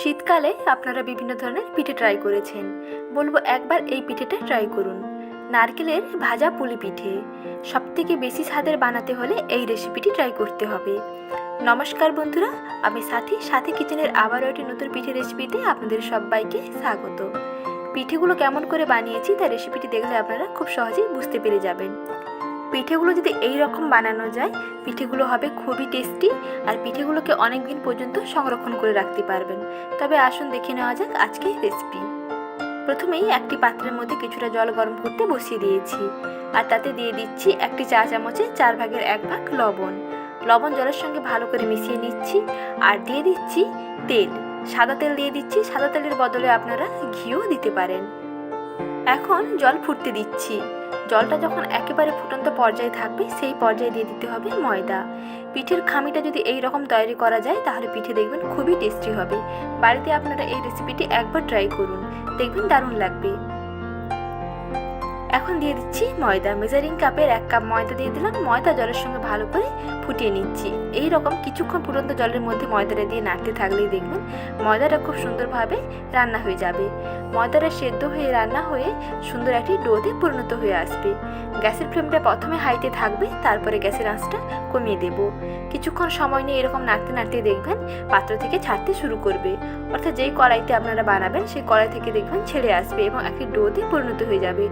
শীতকালে আপনারা বিভিন্ন ধরনের পিঠে ট্রাই করেছেন। বলব একবার এই পিঠেটা ট্রাই করুন। নারকেলের ভাজা পুলি পিঠে। সবথেকে বেশি স্বাদের বানাতে হলে এই রেসিপিটি ট্রাই করতে হবে। নমস্কার বন্ধুরা, আমি সাথী। সাথী কিচেনের আবারও একটি নতুন পিঠে রেসিপিতে আপনাদের সবাইকে স্বাগত। পিঠেগুলো কেমন করে বানিয়েছি তার রেসিপিটি দেখলে আপনারা খুব সহজেই বুঝতে পেরে যাবেন। পিঠেগুলো যদি এই রকম বানানো যায়, পিঠেগুলো হবে খুবই টেস্টি আর পিঠেগুলোকে অনেক দিন পর্যন্ত সংরক্ষণ করে রাখতে পারবেন। তবে আসুন দেখে নেওয়া যাক আজকের রেসিপি প্রথমেই একটি পাত্রের মধ্যে কিছুটা জল গরম করতে বসিয়ে দিয়েছি আর তাতে দিয়ে দিচ্ছি একটি চা চামচে চার ভাগের এক ভাগ লবণ। লবণ জলের সঙ্গে ভালো করে মিশিয়ে নিচ্ছি আর দিয়ে দিচ্ছি তেল। সাদা তেল দিয়ে দিচ্ছি, সাদা তেলের বদলে আপনারা ঘিও দিতে পারেন। এখন জল ফুটতে দিচ্ছি। জলটা যখন একেবারে ফুটন্ত পর্যায়ে থাকবে, সেই পর্যায়ে দিয়ে দিতে হবে ময়দা। পিঠের খামিটা যদি এই রকম তৈরি করা যায়, তাহলে পিঠে দেখবেন খুবই টেস্টি হবে। বাড়িতে আপনারা এই রেসিপিটি একবার ট্রাই করুন। দেখবেন দারুণ লাগবে। এখন দিয়ে দিচ্ছি ময়দা। মেজারিং কাপের এক কাপ ময়দা দিয়ে দিলাম। ময়দা জলের সঙ্গে ভালো করে ফুটিয়ে নিচ্ছি। এই রকম কিছুক্ষণ ফুটন্ত জলের মধ্যে ময়দাটা দিয়ে নাড়তে থাকলেই দেখবেন ময়দাটা খুব সুন্দরভাবে রান্না হয়ে যাবে। ময়দাটা সেদ্ধ হয়ে রান্না হয়ে সুন্দর একটি ডোতে পরিণত হয়ে আসবে। গ্যাসের ফ্লেমটা প্রথমে হাইতে থাকবে, তারপরে গ্যাসের আঁচটা কমিয়ে দেব। কিছুক্ষণ সময় নিয়ে এরকম নাড়তে নাড়তে দেখবেন পাত্র থেকে ছাড়তে শুরু করবে। অর্থাৎ যেই কড়াইতে আপনারা বানাবেন, সেই কড়াই থেকে দেখবেন ছেড়ে আসবে এবং একটি ডোতে পরিণত হয়ে যাবে।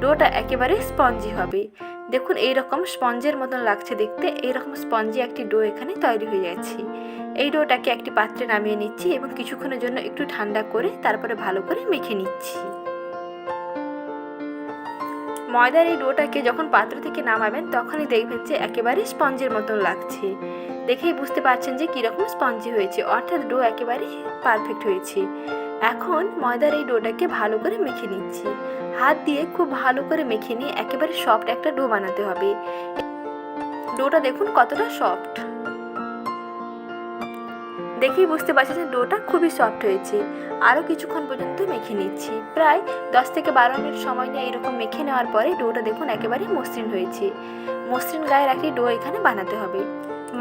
ডোটা একেবারে স্পঞ্জি হবে। দেখুন, এই রকম স্পঞ্জের মতন লাগছে দেখতে। এইরকম স্পঞ্জি একটি ডো এখানে তৈরি হয়ে যাচ্ছে। এই ডোটাকে একটি পাত্রে নামিয়ে নিচ্ছি এবং কিছুক্ষণের জন্য একটু ঠান্ডা করে তারপরে ভালো করে মেখে নিচ্ছি। ময়দার এই ডোটাকে যখন পাত্র থেকে নামাবেন, তখনই দেখবেন যে একেবারে স্পঞ্জের মতন লাগছে। দেখেই বুঝতে পারছেন যে কীরকম স্পঞ্জি হয়েছে। অর্থাৎ ডো একেবারে পারফেক্ট হয়েছে। এখন ময়দার এই ডোটাকে ভালো করে মেখে নিচ্ছি। হাত দিয়ে খুব ভালো করে মেখে নিয়ে একেবারে সফট একটা ডো বানাতে হবে। ডোটা দেখুন কতটা সফট দেখেই বুঝতে পারছি যে ডোটা খুবই সফট হয়েছে। আরও কিছুক্ষণ পর্যন্ত মেখে নিচ্ছি। প্রায় দশ থেকে বারো মিনিট সময় নিয়ে এরকম মেখে নেওয়ার পরে ডোটা দেখুন একেবারে মসৃণ হয়েছে। মসৃণ গায়ের একটি ডো এখানে বানাতে হবে।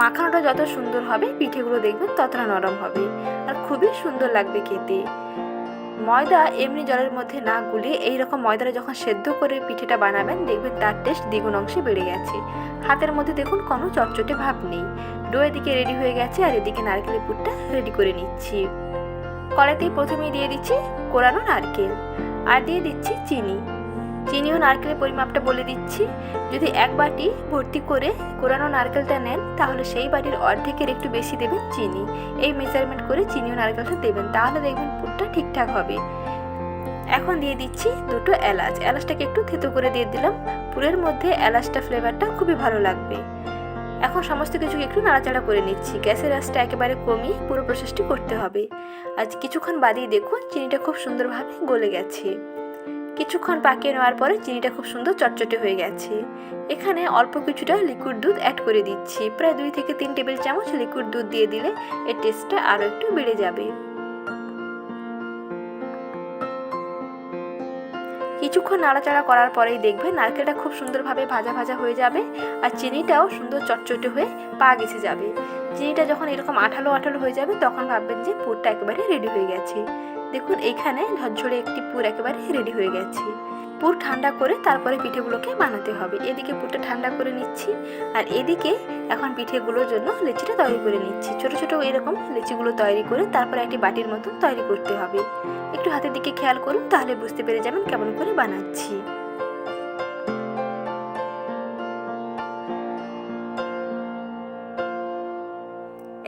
মাখানোটা যত সুন্দর হবে, পিঠেগুলো দেখবেন ততটা নরম হবে। আর খুবই সুন্দর লাগবে খেতে। ময়দা এমনি জলের মধ্যে না গুলিয়ে এই রকম ময়দাটা যখন সেদ্ধ করে পিঠেটা বানাবেন, দেখবেন তার টেস্ট দ্বিগুণ অংশে বেড়ে গেছে। হাতের মধ্যে দেখুন কোনো চটচটে ভাব নেই। ডো এদিকে রেডি হয়ে গেছে আর এদিকে নারকেলের পুরটা রেডি করে নিচ্ছি। কড়াইতেই প্রথমেই দিয়ে দিচ্ছি কোরানো নারকেল। আর দিয়ে দিচ্ছি চিনি। চিনি ও নারকেলের পরিমাপটা বলে দিচ্ছি। যদি এক বাটি ভর্তি করে কোরানো নারকেলটা নেন, তাহলে সেই বাটির অর্ধেকের একটু বেশি দেবেন চিনি। এই মেজারমেন্ট করে চিনি ও নারকেলটা দেবেন, তাহলে দেখবেন পুরটা ঠিকঠাক হবে। এখন দিয়ে দিচ্ছি দুটো এলাচ। এলাচটাকে একটু থেতো করে দিয়ে দিলাম। পুরের মধ্যে এলাচটা ফ্লেভারটা খুবই ভালো লাগবে। এখন সমস্ত কিছুকে একটু নাড়াচাড়া করে নিচ্ছি। গ্যাসের আঁচটা একেবারে কমিয়ে পুরো প্রসেসটি করতে হবে। আজ কিছুক্ষণ বাদিয়ে দেখুন, চিনিটা খুব সুন্দরভাবে গলে গেছে। কিছুক্ষণ পাকিয়ে নেওয়ার পরে চিনিটা খুব সুন্দর চটচটে হয়ে গেছে। এখানে অল্প কিছুটা লিকুইড দুধ অ্যাড করে দিচ্ছি। প্রায় দুই থেকে তিন টেবিল চামচ লিকুইড দুধ দিয়ে দিলে এর টেস্টটা আরও একটু বেড়ে যাবে। কিছুক্ষণ নাড়াচাড়া করার পরেই দেখবে নারকেলটা খুব সুন্দরভাবে ভাজা ভাজা হয়ে যাবে আর চিনিটাও সুন্দর চটচটে হয়ে পা গেছে যাবে। চিনিটা যখন এরকম আঠালো আঠালো হয়ে যাবে তখন ভাববেন যে পুরটা একেবারে রেডি হয়ে গেছে। দেখুন, এইখানে ঝরঝরে একটি পুর একেবারে রেডি হয়ে গেছে। পুর ঠান্ডা করে তারপরে পিঠেগুলোকে বানাতে হবে। এদিকে পুরটা ঠান্ডা করে নিচ্ছি আর এদিকে এখন পিঠেগুলোর জন্য লেচিটা তৈরি করে নিচ্ছি। ছোট ছোট এরকম লেচিগুলো তৈরি করে তারপরে একটি বাটির মতন তৈরি করতে হবে। একটু হাতের দিকে খেয়াল করুন, তাহলে বুঝতে পেরে যাবেন কেমন করে বানাচ্ছি।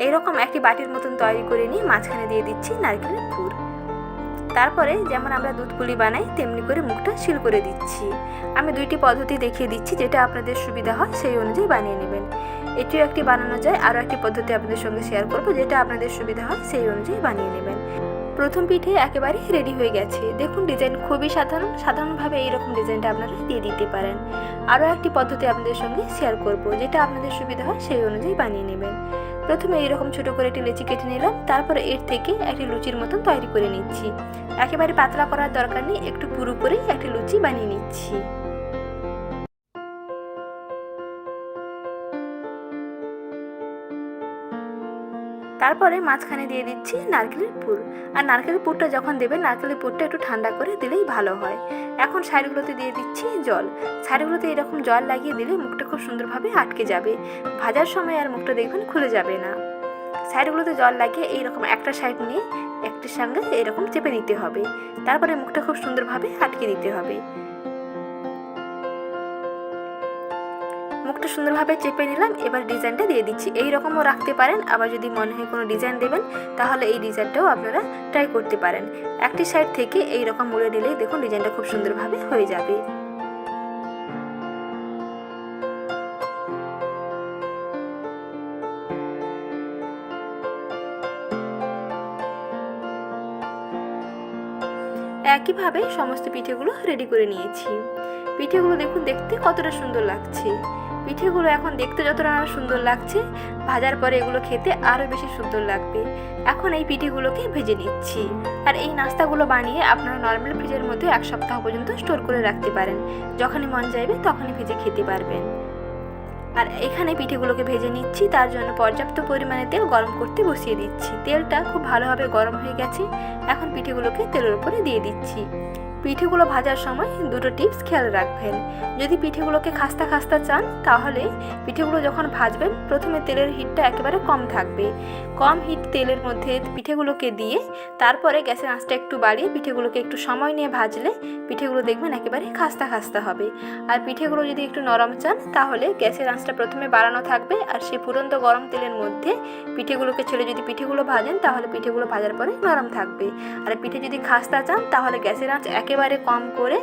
এইরকম একটি বাটির মতন তৈরি করে নিয়ে মাঝখানে দিয়ে দিচ্ছি নারকেলের পুর। তারপরে যেমন আমরা দুধ পুলি বানাই, তেমনি করে মুখটা সিল করে দিচ্ছি। আমি দুইটি পদ্ধতি দেখিয়ে দিচ্ছি, যেটা আপনাদের সুবিধা হয়, সেই অনুযায়ী বানিয়ে নেবেন। এটিও একটি বানানো যায়, আরও একটি পদ্ধতি আপনাদের সঙ্গে শেয়ার করব, যেটা আপনাদের সুবিধা হয়, সেই অনুযায়ী বানিয়ে নেবেন। প্রথম পিঠে একেবারে রেডি হয়ে গেছে। দেখুন ডিজাইন খুবই সাধারণ, সাধারণভাবে এইরকম ডিজাইনটা আপনারা দিয়ে দিতে পারেন। আরও একটি পদ্ধতি আপনাদের সঙ্গে শেয়ার করব, যেটা আপনাদের সুবিধা হয়, সেই অনুযায়ী বানিয়ে নেবেন। প্রথমে এইরকম ছোট করে একটি লেচি কেটে নিলাম, তারপরে এর থেকে একটি লুচির মতন তৈরি করে নিচ্ছি। একেবারে পাতলা করার দরকার নেই, একটু পুরো করেই একটি লুচি বানিয়ে নিচ্ছি। তারপরে মাঝখানে দিয়ে দিচ্ছি নারকেলের পুর। আর নারকেলের পুরটা যখন দেবেন, নারকেলের পুরটা একটু ঠান্ডা করে দিলেই ভালো হয়। এখন সাইডগুলোতে দিয়ে দিচ্ছি জল। সাইডগুলোতে এরকম জল লাগিয়ে দিলে মুখটা খুব সুন্দরভাবে আটকে যাবে। ভাজার সময় আর মুখটা দেখবেন খুলে যাবে না। সাইডগুলোতে জল লাগিয়ে এইরকম একটা সাইড নিয়ে একটির সঙ্গে এরকম চেপে দিতে হবে। তারপরে মুখটা খুব সুন্দরভাবে আটকে দিতে হবে। মুখটা সুন্দরভাবে চেপে নিলাম, এবার ডিজাইনটা দিয়ে দিচ্ছি। এই রকমও রাখতে পারেন, আবার যদি মনে হয় কোনো ডিজাইন দেবেন, তাহলে এই ডিজাইনটাও আপনারা ট্রাই করতে পারেন। একটি সাইড থেকে এই রকম মুড়ে নিলেই দেখুন ডিজাইনটা খুব সুন্দরভাবে হয়ে যাবে। একইভাবে সমস্ত পিঠেগুলো রেডি করে নিয়েছি। পিঠেগুলো দেখুন, দেখতে কতটা সুন্দর লাগছে। পিঠেগুলো এখন দেখতে যতটা সুন্দর লাগছে, ভাজার পরে এগুলো খেতে আরও বেশি সুন্দর লাগবে। এখন এই পিঠেগুলোকে ভেজে নিচ্ছি। আর এই নাস্তাগুলো বানিয়ে আপনারা নর্মাল ফ্রিজের মধ্যে এক সপ্তাহ পর্যন্ত স্টোর করে রাখতে পারেন। যখনই মন চাইবে তখনই ভেজে খেতে পারবেন। আর এখানে পিঠেগুলোকে ভেজে নিচ্ছি, তার জন্য পর্যাপ্ত পরিমাণে তেল গরম করতে বসিয়ে দিচ্ছি। তেলটা খুব ভালোভাবে গরম হয়ে গেছে, এখন পিঠেগুলোকে তেলের উপরে দিয়ে দিচ্ছি। পিঠেগুলো ভাজার সময় দুটো টিপস খেয়াল রাখবেন। যদি পিঠেগুলোকে খাস্তা খাস্তা চান, তাহলে পিঠেগুলো যখন ভাজবেন, প্রথমে তেলের হিটটা একেবারে কম থাকবে। কম হিট তেলের মধ্যে পিঠেগুলোকে দিয়ে, তারপরে গ্যাসের আঁচটা একটু বাড়িয়ে পিঠেগুলোকে একটু সময় নিয়ে ভাজলে পিঠেগুলো দেখবেন একেবারে খাস্তা খাস্তা হবে। আর পিঠেগুলো যদি একটু নরম চান, তাহলে গ্যাসের আঁচটা প্রথমে বাড়ানো থাকবে আর সেই ফুরন্ত গরম তেলের মধ্যে পিঠেগুলোকে ছেড়ে যদি পিঠেগুলো ভাজেন, তাহলে পিঠেগুলো ভাজার পরে নরম থাকবে। আর পিঠে যদি খাস্তা চান, তাহলে গ্যাসের আঁচ একেবারে কম করে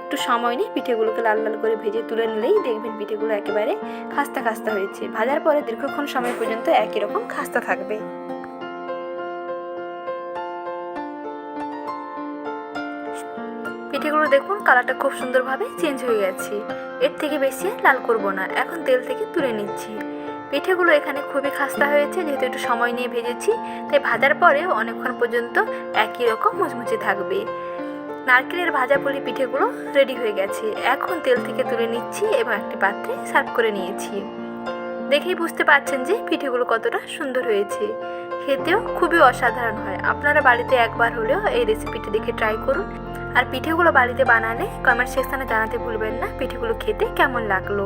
একটু সময় নিয়ে পিঠেগুলোকে লাল লাল করে ভেজে তুলে নিলেই দেখবেন পিঠেগুলো একেবারে খাস্তা খাস্তা হয়েছে। ভাজার পরে দীর্ঘক্ষণ সময় পর্যন্ত একই রকম খাস্তা থাকবে। পিঠেগুলো দেখুন, কালারটা খুব সুন্দরভাবে চেঞ্জ হয়ে গেছে। এর থেকে বেশি লাল করব না, এখন তেল থেকে তুলে নিচ্ছি। পিঠেগুলো এখানে খুবই খাস্তা হয়েছে, যেহেতু একটু সময় নিয়ে ভেজেছি, তাই ভাজার পরেও অনেকক্ষণ পর্যন্ত একই রকম মুচমুচে থাকবে। নারকেলের ভাজা পুলি পিঠেগুলো রেডি হয়ে গেছে। এখন তেল থেকে তুলে নিচ্ছি এবং একটি পাত্রে সার্ভ করে নিয়েছি। দেখেই বুঝতে পারছেন যে পিঠেগুলো কতটা সুন্দর হয়েছে। খেতেও খুবই অসাধারণ হয়। আপনারা বাড়িতে একবার হলেও এই রেসিপিটি দেখে ট্রাই করুন। আর পিঠেগুলো বাড়িতে বানালে কমেন্ট সেকশানে জানাতে ভুলবেন না, পিঠেগুলো খেতে কেমন লাগল?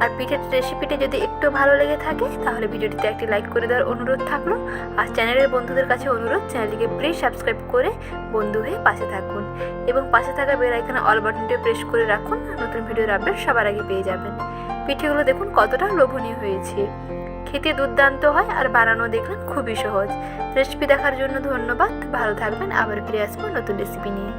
আর পিঠের রেসিপিটি যদি একটু ভালো লেগে থাকে, তাহলে ভিডিওটিতে একটি লাইক করে দেওয়ার অনুরোধ থাকল। আর চ্যানেলের বন্ধুদের কাছে অনুরোধ চ্যানেলটিকে প্লিজ সাবস্ক্রাইব করে বন্ধু হয়ে পাশে থাকুন। এবং পাশে থাকা বেল আইকনে অল বাটনটি প্রেস করে রাখুন, নতুন ভিডিওর আপডেট সবার আগে পেয়ে যাবেন। পিঠেগুলো দেখুন কতটা লোভনীয় হয়েছে। খেতে দুর্দান্ত হয় আর বানানো দেখলেন খুবই সহজ। রেসিপি দেখার জন্য ধন্যবাদ। ভালো থাকবেন, আবার ফিরে আসব নতুন রেসিপি নিয়ে।